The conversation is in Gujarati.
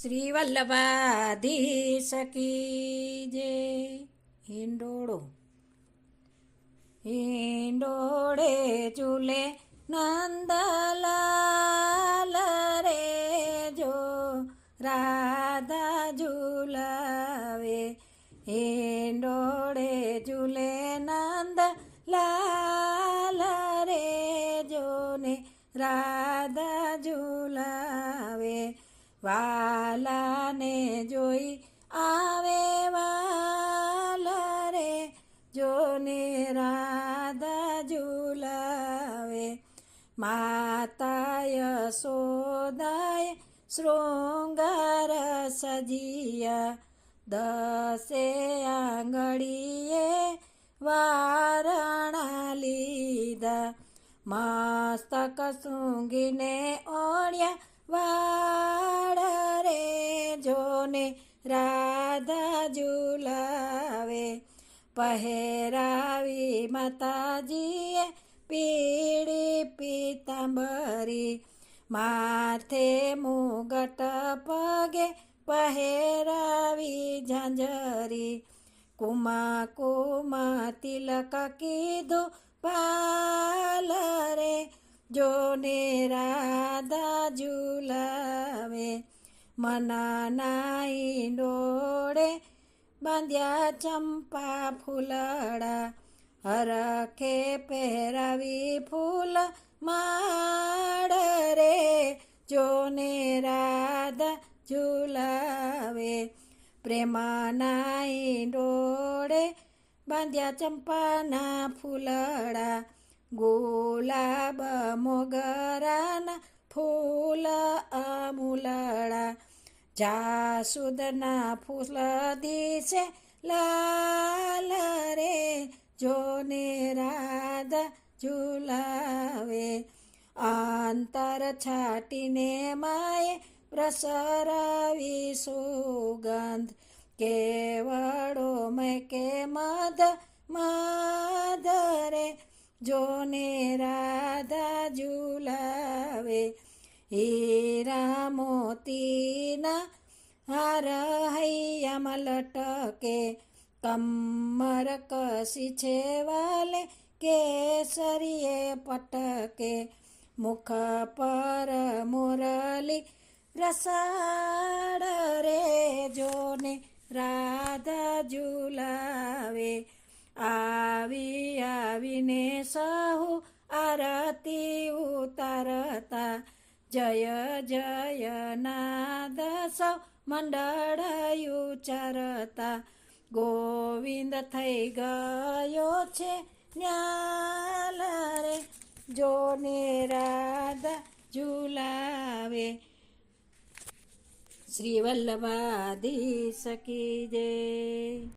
શ્રી વલ્લભાધીશ કી જે હિંડોળો હિંડોળે ચૂલે નંદલાલ રે જો રાધા ઝુલાવે. હિંડોળે ઝૂલે નંદ લાલ રે જોને રાધા ઝુલાવે વાલાને જોઈ આવે વાલા રે જોને રાધા ઝુલાવે. માતા યશોદાય શૃંગાર સજિયા. દસે આંગળીએ વારણા લીધા. મસ્તક સૂંઘીને ઓળ્યા વાળ રે જોને રાધા ઝુલાવે. પહેરાવી માતાજીએ પીળી પીતાંબરી. માથે મુગટ પગે પહેરાવી ઝાંઝરી. કુમા કુમા તિલક કીધું, પાલ રે જોને રાધા ઝુલાવે મના નાઈ ડોળે બાંધ્યા ચંપા ફૂલડા, હરખે પહેરાવી ફૂલ માડ રે. જોને રાધા ઝુલાવે, પ્રેમાનાઈ ડોળે બાંધ્યા ચંપાના ફૂલડા ગુલાબ મોગરાના ફૂલ અમૂલડા જાસુદના ફૂલ દિશે લાલ રે, જોને રાધા ઝુલાવે. અંતર છાટીને માએ પ્રસરાવી સુગંધ. કેવડો મેં કે મધ મધરે જોને રાધા ઝુલાવે હીરા મોતીના હાર હૈયામાં લટકે, કમર કસી છે વાલે કેસરીએ પટકે, મુખ પર મુરલી રસાડ રે જોને રાધા ઝુલાવે, આવી આવીને સહુ આરતી ઉતારતા. જય જય નાદ સૌ મંડળ ઉચ્ચારતા. ગોવિંદ થઈ ગયો છે ન્યાલ રે. જોને રાધા ઝુલાવે. શ્રી વલ્લભાધીશ કી જય.